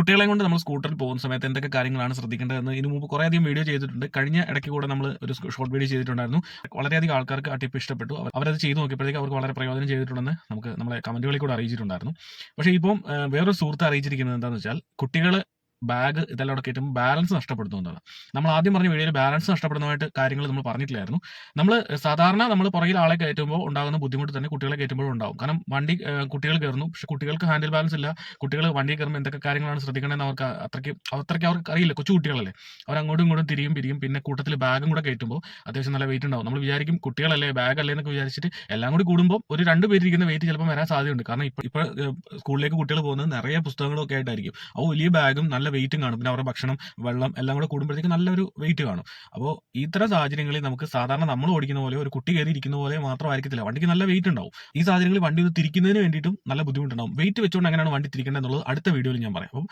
കുട്ടികളെ കൊണ്ട് നമ്മൾ സ്കൂട്ടറിൽ പോകുന്ന സമയത്ത് എന്തൊക്കെ കാര്യങ്ങളാണ് ശ്രദ്ധിക്കേണ്ടതെന്ന് ഇതിനു മുമ്പ് കുറേ അധികം വീഡിയോ ചെയ്തിട്ടുണ്ട്. കഴിഞ്ഞ ഇടയ്ക്ക് കൂടെ നമ്മൾ ഒരു ഷോർട്ട് വീഡിയോ ചെയ്തിട്ടുണ്ടായിരുന്നു. വളരെയധികം ആൾക്കാർക്ക് ആ ടിപ്പ് ഇഷ്ടപ്പെട്ടു. അവരത് ചെയ്തു നോക്കിയപ്പോഴത്തേക്ക് അവർക്ക് വളരെ പ്രയോജനം ചെയ്തിട്ടുണ്ടെന്ന് നമുക്ക് നമ്മളെ കമന്റുകളിൽ കൂടെ അറിയിച്ചിട്ടുണ്ടായിരുന്നു. പക്ഷേ ഇപ്പം വേറൊരു സുഹൃത്ത് അറിയിച്ചിരിക്കുന്നത് എന്താണെന്ന് വെച്ചാൽ കുട്ടികൾ ബാഗ് ഇതെല്ലാം അവിടെ കയറ്റുമ്പോൾ ബാലൻസ് നഷ്ടപ്പെടുത്തുന്നതാണ്. നമ്മൾ ആദ്യം പറഞ്ഞ വീഡിയോയിൽ ബാലൻസ് നഷ്ടപ്പെടുന്നതായിട്ട് കാര്യങ്ങൾ നമ്മൾ പറഞ്ഞിട്ടില്ലായിരുന്നു. നമ്മൾ സാധാരണ നമ്മൾ പുറകിൽ ആളെ കയറ്റുമ്പോൾ ഉണ്ടാകുന്ന ബുദ്ധിമുട്ട് തന്നെ കുട്ടികളെ കയറ്റുമ്പോഴും ഉണ്ടാവും. കാരണം വണ്ടി ആ, കുട്ടികൾ കയറുന്നു. പക്ഷെ കുട്ടികൾക്ക് ഹാൻഡിൽ ബാലൻസ് ഇല്ല. കുട്ടികൾ വണ്ടി കയറുമ്പോൾ എന്തൊക്കെ കാര്യങ്ങളാണ് ശ്രദ്ധിക്കണമെന്ന് അവർക്ക് അത്രയ്ക്ക് അത്രയ്ക്ക് അവർക്ക് അറിയില്ല. കൊച്ചു കുട്ടികളല്ലേ. അവർ അങ്ങോട്ടും ഇങ്ങോട്ടും തിരിയും പിരിയും. പിന്നെ കൂട്ടത്തിൽ ബാഗും കൂടെ കയറ്റുമ്പോൾ അത്യാവശ്യം നല്ല വെയിറ്റ് ഉണ്ടാവും. നമ്മൾ വിചാരിക്കും കുട്ടികളല്ലേ ബാഗ് അല്ലേ എന്നൊക്കെ വിചാരിച്ചിട്ട് എല്ലാം കൂടി കൂടുമ്പോൾ ഒരു രണ്ട് പേരിരിക്കുന്ന വെയിറ്റ് ചിലപ്പോൾ വരാൻ സാധ്യതയുണ്ട്. കാരണം ഇപ്പോൾ ഇപ്പോൾ സ്കൂളിലേക്ക് കുട്ടികൾ പോകുന്നത് നിറയെ പുസ്തകങ്ങളൊക്കെ ആയിട്ടായിരിക്കും. അപ്പോൾ വലിയ ബാഗും നല്ല വെയിറ്റും കാണും. പിന്നെ അവരുടെ ഭക്ഷണം വെള്ളം എല്ലാം കൂടെ കൂടുമ്പോഴത്തേക്ക് നല്ലൊരു വെയിറ്റ് കാണും. അപ്പോൾ ഇത്തരം സാഹചര്യങ്ങളിൽ നമുക്ക് സാധാരണ നമ്മൾ ഓടിക്കുന്ന പോലെ ഒരു കുട്ടി കയറി ഇരിക്കുന്ന പോലെ മാത്രമായിരിക്കത്തില്ല. വണ്ടിക്ക് നല്ല വെയിറ്റ് ഉണ്ടാവും. ഈ സാഹചര്യങ്ങളിൽ വണ്ടി ഒന്ന് തിരിക്കുന്നതിന് വേണ്ടിയിട്ടും നല്ല ബുദ്ധിമുട്ടുണ്ടാവും. വെയിറ്റ് വെച്ചുകൊണ്ട് എങ്ങനെയാണ് വണ്ടി തിരിക്കേണ്ടത് എന്നുള്ളത് അടുത്ത വീഡിയോയിൽ ഞാൻ പറയാം. അപ്പം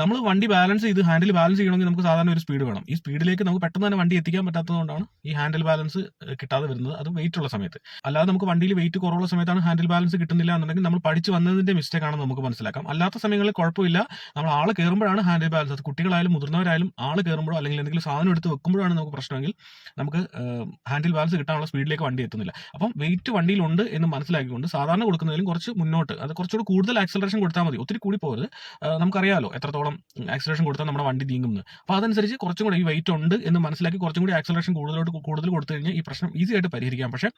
നമ്മൾ വണ്ടി ബാലൻസ് ചെയ്ത് ഹാൻഡിൽ ബാലൻസ് ചെയ്യണമെങ്കിൽ നമുക്ക് സാധാരണ ഒരു സ്പീഡ് വേണം. ഈ സ്പീഡിലേക്ക് നമുക്ക് പെട്ടെന്ന് തന്നെ വണ്ടി എത്തിക്കാൻ പറ്റാത്തതുകൊണ്ടാണ് ഈ ഹാൻഡിൽ ബാലൻസ് കിട്ടാതെ വരുന്നത്. അത് വെയിറ്റ് ഉള്ള സമയത്ത്. അല്ലാതെ നമുക്ക് വണ്ടിയിൽ വെയിറ്റ് കുറവുള്ള സമയത്താണ് ഹാൻഡിൽ ബാലൻസ് കിട്ടുന്നില്ല എന്നുണ്ടെങ്കിൽ നമ്മൾ പഠിച്ചു വന്നതിന്റെ മിസ്റ്റേക്ക് ആണെന്ന് നമുക്ക് മനസ്സിലാക്കാം. അല്ലാത്ത സമയങ്ങളിൽ കുഴപ്പമില്ല. നമ്മൾ ആൾ കയറുമ്പോഴാണ് ഹാൻഡിൽ ബാലൻസ് അത് കുട്ടികളായാലും മുതിർന്നവരായാലും ആൾ കയറുമ്പോഴോ അല്ലെങ്കിൽ എന്തെങ്കിലും സാധനം എടുത്ത് വെക്കുമ്പോഴാണ് നമുക്ക് പ്രശ്നമെങ്കിൽ നമുക്ക് ഹാൻഡിൽ ബാലൻസ് കിട്ടാനുള്ള സ്പീഡിലേക്ക് വണ്ടി എത്തുന്നില്ല. അപ്പം വെയിറ്റ് വണ്ടിയിലുണ്ട് എന്ന് മനസ്സിലാക്കിക്കൊണ്ട് സാധാരണ കൊടുക്കുന്നതിലും കുറച്ച് മുന്നോട്ട് അത് കുറച്ചുകൂടി കൂടുതൽ ആക്സലറേഷൻ കൊടുത്താൽ മതി. ഒത്തിരി കൂടി പോകരുത്. നമുക്കറിയാമല്ലോ എത്രത്തോളം ആക്സലറേഷൻ കൊടുത്താൽ നമ്മുടെ വണ്ടി നീങ്ങുന്നത് അപ്പോൾ അതനുസരിച്ച് കുറച്ചും കൂടി ഈ വെയിറ്റ് ഉണ്ട് എന്ന് മനസ്സിലാക്കി കുറച്ചും കൂടി ആക്സലറേഷൻ കൂടുതലോട്ട് കൂടുതൽ കൊടുത്തു കഴിഞ്ഞാൽ ഈ പ്രശ്നം ഈസി ആയിട്ട് പരിഹരിക്കാം. പക്ഷേ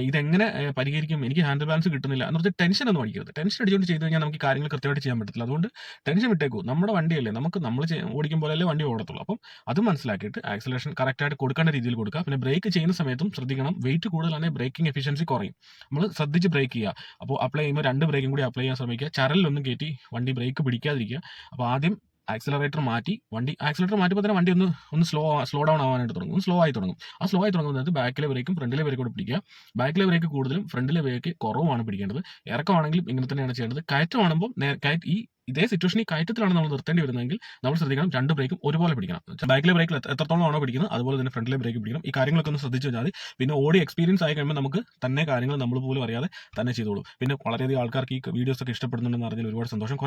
ഇതെങ്ങനെ പരിഹരിക്കും? എനിക്ക് ഹാൻഡിൽ ബാലൻസ് കിട്ടുന്നില്ല എന്ന് ടെൻഷൻ ഒന്നും അടിക്കരുത്. ടെൻഷൻ അടിച്ചുകൊണ്ട് ചെയ്ത് കഴിഞ്ഞാൽ നമുക്ക് കാര്യങ്ങൾ കൃത്യമായിട്ട് ചെയ്യാൻ പറ്റത്തില്ല. അതുകൊണ്ട് ടെൻഷൻ വിട്ടേക്കൂ. നമ്മുടെ വണ്ടിയല്ലേ നമുക്ക് നമ്മൾ ഓടിക്കും പോലെയല്ലേ വണ്ടി ഓടത്തുള്ളൂ. അപ്പം അത് മനസ്സിലാക്കിയിട്ട് ആക്സലേഷൻ കറക്റ്റായിട്ട് കൊടുക്കേണ്ട രീതിയിൽ കൊടുക്കുക. പിന്നെ ബ്രേക്ക് ചെയ്യുന്ന സമയത്തും ശ്രദ്ധിക്കണം. വെയിറ്റ് കൂടുതലാണെങ്കിൽ ബ്രേക്കിംഗ് എഫിഷ്യൻസി കുറയും. നമ്മൾ ശ്രദ്ധിച്ച് ബ്രേക്ക് ചെയ്യുക. അപ്പോൾ അപ്ലൈ ചെയ്യുമ്പോൾ രണ്ട് ബ്രേക്കും കൂടി അപ്ലൈ ചെയ്യാൻ ശ്രമിക്കുക. ചരലിലൊന്നും കയറ്റി വണ്ടി ബ്രേക്ക് പിടിക്കാതിരിക്കുക. അപ്പോൾ ആദ്യം ആക്സിലറേറ്റർ മാറ്റി വണ്ടി ആക്സിലറേറ്റർ മാറ്റുമ്പോൾ തന്നെ വണ്ടി ഒന്ന് ഒന്ന് സ്ലോ സ്ലോ ഡൗൺ ആവാനായിട്ട് തുടങ്ങും. സ്ലോ ആയി തുടങ്ങും. ആ സ്ലോ ആയി തുടങ്ങുന്നത് ബാക്കിലെ ബ്രേക്കും ഫ്രണ്ടിലെ ബ്രേക്കും കൂടെ പിടിക്കുക. ബാക്കിലെ ബ്രേക്ക് കൂടുതലും ഫ്രണ്ടിലെ ബ്രേക്ക് കുറവാണ് പിടിക്കേണ്ടത്. ഇറക്കമാണെങ്കിലും ഇങ്ങനെ തന്നെയാണ് ചെയ്യേണ്ടത്. കയറ്റമാകുമ്പോൾ നേരെ കയറ്റ് ഈ ഇതേ സിറ്റുവേഷൻ ഈ കയറ്റത്തിലാണ് നമ്മൾ നിർത്തേണ്ടി വരുന്നതെങ്കിൽ നമ്മൾ ശ്രദ്ധിക്കണം രണ്ട് ബ്രേക്കും ഒരുപോലെ പിടിക്കണം. ബാക്കിലെ ബ്രേക്കിൽ എത്രത്തോളം ആണോ പിടിക്കുന്നത് അതുപോലെ തന്നെ ഫ്രണ്ടിലെ ബ്രേക്ക് പിടിക്കണം. ഈ കാര്യങ്ങളൊക്കെ ഒന്ന് ശ്രദ്ധിച്ചു വെച്ചാൽ പിന്നെ ഓടി എക്സ്പീരിയൻസ് ആയി കഴിയുമ്പോൾ നമുക്ക് തന്നെ കാര്യങ്ങൾ നമ്മൾ പോലും അറിയാതെ തന്നെ ചെയ്തോളൂ. പിന്നെ വളരെയധികം ആൾക്കാർക്ക് ഈ വീഡിയോസ് ഒക്കെ ഇഷ്ടപ്പെടുന്നുണ്ടെന്ന് അറിഞ്ഞാൽ ഒരുപാട് സന്തോഷം.